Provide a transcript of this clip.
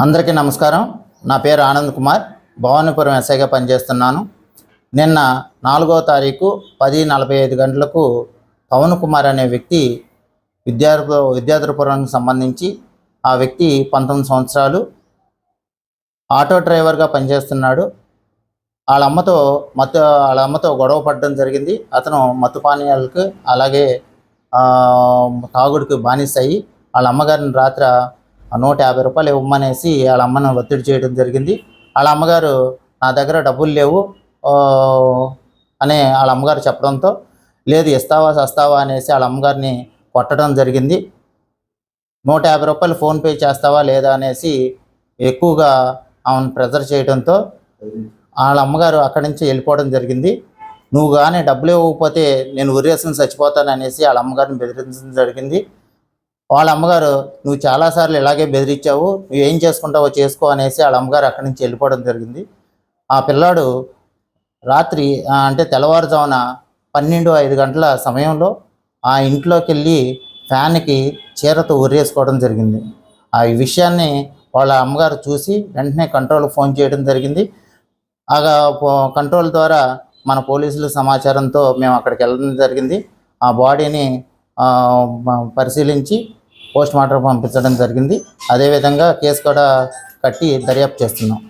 అందరికీ నమస్కారం. నా పేరు ఆనంద్ కుమార్. భవానీపురం ఎస్ఐగా పనిచేస్తున్నాను. నిన్న నాలుగో తారీఖు పది నలభై ఐదు గంటలకు పవన్ కుమార్ అనే వ్యక్తి విద్యార్థి విద్యార్థిపురానికి సంబంధించి ఆ వ్యక్తి పంతొమ్మిది సంవత్సరాలు ఆటో డ్రైవర్గా పనిచేస్తున్నాడు. వాళ్ళ అమ్మతో మత్తు వాళ్ళ అమ్మతో గొడవ పడడం జరిగింది. అతను మత్తు పానీయాలకు అలాగే తాగుడుకు తాగుడుకి అయ్యి వాళ్ళ అమ్మగారిని రాత్రి నూట యాభై రూపాయలు ఇవ్వమనేసి వాళ్ళ అమ్మను ఒత్తిడి చేయడం జరిగింది. వాళ్ళ అమ్మగారు నా దగ్గర డబ్బులు లేవు అనే వాళ్ళ అమ్మగారు చెప్పడంతో లేదు ఇస్తావా సస్తావా అనేసి వాళ్ళ అమ్మగారిని కొట్టడం జరిగింది. నూట యాభై రూపాయలు ఫోన్పే చేస్తావా లేదా అనేసి ఎక్కువగా ఆమెను ప్రెజర్ చేయడంతో వాళ్ళ అమ్మగారు అక్కడి నుంచి వెళ్ళిపోవడం జరిగింది. నువ్వు కానీ డబ్బులు ఇవ్వకపోతే నేను ఉరేసిన చచ్చిపోతాను అనేసి వాళ్ళ అమ్మగారిని బెదిరించడం జరిగింది. వాళ్ళ అమ్మగారు నువ్వు చాలాసార్లు ఇలాగే బెదిరించావు నువ్వు ఏం చేసుకుంటావో చేసుకో అనేసి వాళ్ళ అమ్మగారు అక్కడి నుంచి వెళ్ళిపోవడం జరిగింది. ఆ పిల్లాడు రాత్రి అంటే తెల్లవారుజామున పన్నెండు ఐదు గంటల సమయంలో ఆ ఇంట్లోకి వెళ్ళి ఫ్యాన్కి చీరతో ఉరేసుకోవడం జరిగింది. ఆ విషయాన్ని వాళ్ళ అమ్మగారు చూసి వెంటనే కంట్రోల్ ఫోన్ చేయడం జరిగింది. ఆ కంట్రోల్ ద్వారా మన పోలీసుల సమాచారంతో మేము అక్కడికి వెళ్ళడం జరిగింది. ఆ బాడీని పరిశీలించి పోస్ట్ మార్టం పంపించడం జరిగింది. అదేవిధంగా కేసు కూడా కట్టి దర్యాప్తు చేస్తున్నాం.